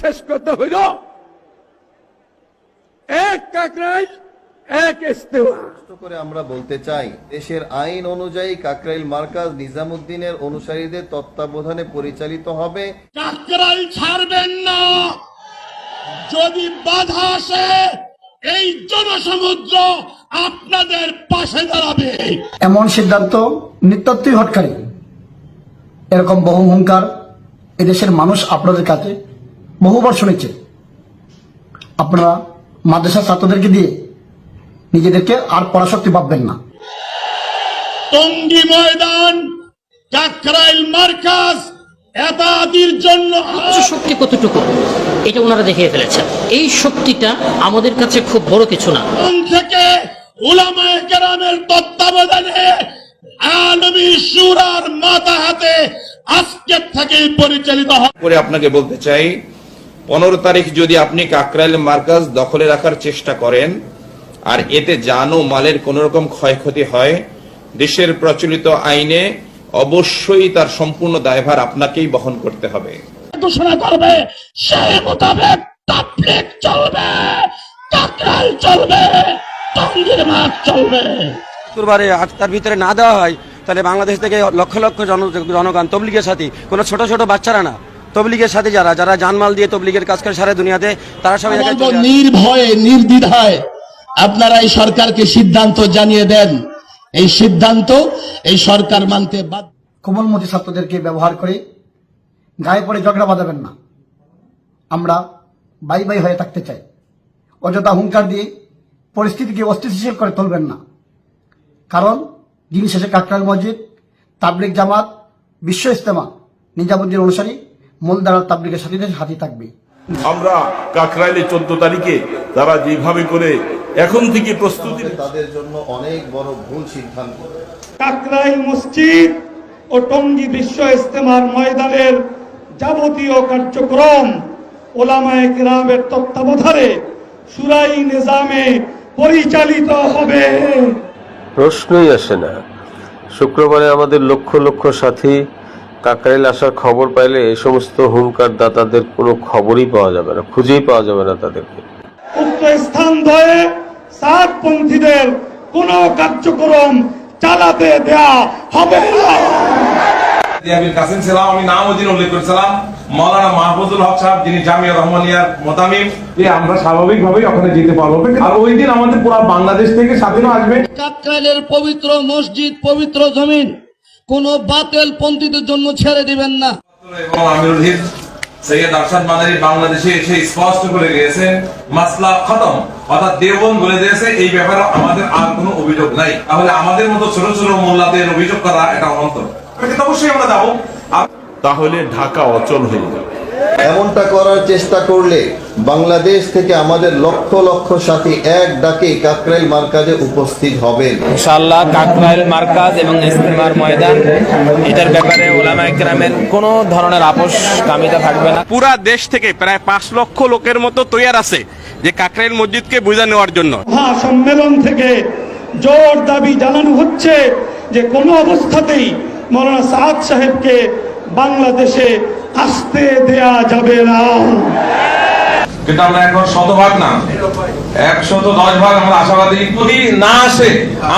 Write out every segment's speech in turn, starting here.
শেষ করতে হইল। এক কাকরাইল এক ইস্তেমা করে আমরা বলতে চাই দেশের আইন অনুযায়ী কাকরাইল মার্কাজ নিজামুদ্দিনের অনুসারীদের তত্ত্বাবধানে পরিচালিত হবে। কাকরাইল ছাড়বেন না। যদি বাধা আসে এই জনসমুদ্র আপনাদের পাশে দাঁড়াবে। এমন সিদ্ধান্ত নিত্যত্বই হটকারী। এরকম বহু হুঙ্কার এদেশের মানুষ আপনাদের কাছে বহুবার শুনেছে। আপনারা মাদ্রাসা ছাত্রদেরকে দিয়ে নিজেদেরকে আর পড়াশক্তি পাবেন না। টঙ্গী ময়দান কাকরাইল মার্কাজ এবাদির জন্য শক্তি কতটুকু? এটা ওনারা দেখিয়ে ফেলেছেন। এই শক্তিটা আমাদের কাছে খুব বড় কিছু না। থেকে উলামায়ে কেরামের তত্ত্বাবধানে আলমী সুরার মাথা হাতে আজকের থেকেই পরিচালিত হবে। করে আপনাকে বলতে চাই পনেরো তারিখ যদি আপনি কাকরাইল মার্কাজ দখলে রাখার চেষ্টা করেন আর এতে জান ও মালের কোন রকম ক্ষয়ক্ষতি হয় দেশের প্রচলিত আইনে অবশ্যই তার সম্পূর্ণ দায়ভার আপনাকেই বহন করতে হবে। ঘোষণা করবে সেই মোতাবেক তাবলিগ চলবে কাকরাইল চলবে টঙ্গীর মাঠ চলবে। শুক্রবারে তার ভিতরে না দেওয়া হয় তাহলে বাংলাদেশ থেকে লক্ষ লক্ষ জন- জনগণ তবলিগের সাথে কোনো ছোট ছোট বাচ্চারা না। তবলিগের সাথে যারা যারা জানমাল দিয়ে তবলিগের কাজ করে সারা দুনিয়াতে তারা সবাই। নির্ভয়ে নির্দ্বিধায় আপনারা এই সরকারকে সিদ্ধান্ত জানিয়ে দেন। এই সিদ্ধান্ত এই সরকার মানতে বাধ্য। কোমলমতি ছাত্রদেরকে ব্যবহার করে গায়ে পড়ে ঝগড়া বাঁধাবেন না। আমরা বাই বাই হয়ে থাকতে চাই। অযথা হুঙ্কার দিয়ে পরিস্থিতিকে অস্থিতিশীল করে তুলবেন না। কারণ দিন শেষে কাকরাল মসজিদ তাবলিক জামাত বিশ্ব ইস্তেমা নিজামুদ্দিন অনুসারী মূলধারা তাবলিগের সাথীদের হাতে থাকবে। আমরা কাকরাইলে চোদ্দ তারিখে তারা যেভাবে করে এখন থেকে প্রস্তুতি তাদের জন্য অনেক বড় ভুল সিদ্ধান্ত। কাকরাইল মসজিদ ও টঙ্গী বিশ্ব ইস্তেমার ময়দানের যাবতীয় কার্যক্রম ওলামায়ে কেরামের তত্ত্বাবধানে সুরাই নিজামে পরিচালিত হবে। প্রশ্নই আসে না। শুক্রবারে আমাদের লক্ষ লক্ষ সাথী কাকরাইল আসার খবর পাইলে এই সমস্ত হুঙ্কার দাতাদের কোনো খবরই পাওয়া যাবে না খুঁজেই পাওয়া যাবে না তাদেরকে। উক্ত স্থান ধরে সাতপন্থীদের কোন কার্যক্রম চালাতে দেয়া হবে না। আমির কাসিম ছিলাম আমি নাম ওদিন উল্লেখ করেছিলাম মৌলানা মাহফুজুল হক সাহেব যিনি জামিয়া রহমানিয়ার মোতামিম। যে আমরা স্বাভাবিকভাবেই ওখানে যেতে পারব। আর ওই দিন আমাদের পুরো বাংলাদেশ থেকে স্বাধীন আসবে। কাকরাইলের পবিত্র মসজিদ পবিত্র জমিন কোন বাতেল পন্থীদের জন্য ছেড়ে দিবেন না। সৈয়দ আরশাদ মাদারি বাংলাদেশে এসে স্পষ্ট করে গিয়েছেন মাসলা খতম অর্থাৎ দেবন বলে দিয়েছে এই ব্যাপারে আমাদের আর কোনো অভিযোগ নাই। তাহলে আমাদের মতো ছোট ছোট মোল্লাদের অভিযোগ করা এটা অন্তর অবশ্যই আমরা যাব তাহলে ঢাকা অচল হয়ে যাবে। এমনটা করার চেষ্টা করলে বাংলাদেশ থেকে আমাদের লক্ষ লক্ষ সাথী এক ডাকে কাকরাইল মার্কাজে উপস্থিত হবেন। ইনশাআল্লাহ কাকরাইল মার্কাজ এবং ইস্তেমার ময়দান এটার ব্যাপারে ওলামা একরামের কোনো ধরনের আপোষ কামিতা থাকবে না। পুরা দেশ থেকে প্রায় পাঁচ লক্ষ লোকের মতো তৈয়ার আছে যে কাকরাইল মসজিদকে বুঝা নেওয়ার জন্য। সম্মেলন থেকে জোর দাবি জানানো হচ্ছে যে কোনো অবস্থাতেই মৌলানা সাদ সাহেবকে বাংলাদেশে আসতে দেয়া যাবে না। কিন্তু আমরা এখন শতভাগ না। একশত দশ ভাগ আমরা আশাবাদী। যদি না আসে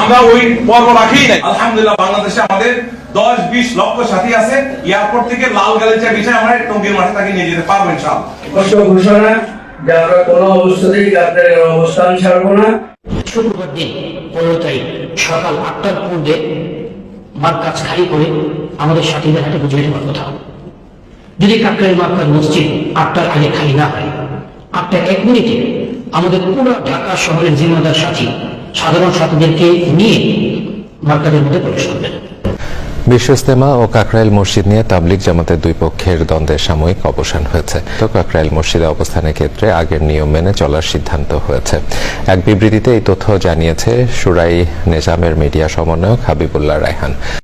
আমরা ওই পর্ব রাখি নাই। আলহামদুলিল্লাহ বাংলাদেশে আমাদের দশ বিশ লক্ষ সাথী আছে। এয়ারপোর্ট থেকে লাল গালিচা বিষয় আমরা টঙ্গির মাঠে তাকে নিয়ে যেতে পারব ইনশাআল্লাহ। ঘোষণা যে আমরা কোনো অবস্থাতেই অবস্থান ছাড়বো না। শুক্রবার দিন পনেরো তারিখ সকাল আটটার পূর্বে মার্কাজ খালি করে আমাদের সাথীদের হাতে বুঝিয়ে দেওয়ার কথা। যদি কাকরাইল মার্কাজ মসজিদ আটটার আগে খালি না হয় আটটা এক মিনিটে আমাদের পুরো ঢাকা শহরের জিম্মাদার সাথী, সাধারণ সাথীদেরকে নিয়ে মার্কাজের মধ্যে প্রবেশ করবেন। বিশ্ব ইস্তেমা ও কাকরাইল মসজিদ নিয়ে তাবলিগ জামাতের দুই পক্ষের দ্বন্দ্বের সাময়িক অবসান হয়েছে। তো কাকরাইল মসজিদে অবস্থানের ক্ষেত্রে আগের নিয়ম মেনে চলার সিদ্ধান্ত হয়েছে। এক বিবৃতিতে এই তথ্য জানিয়েছে সুরাই নেজামের মিডিয়া সমন্বয়ক হাবিবুল্লাহ রায়হান।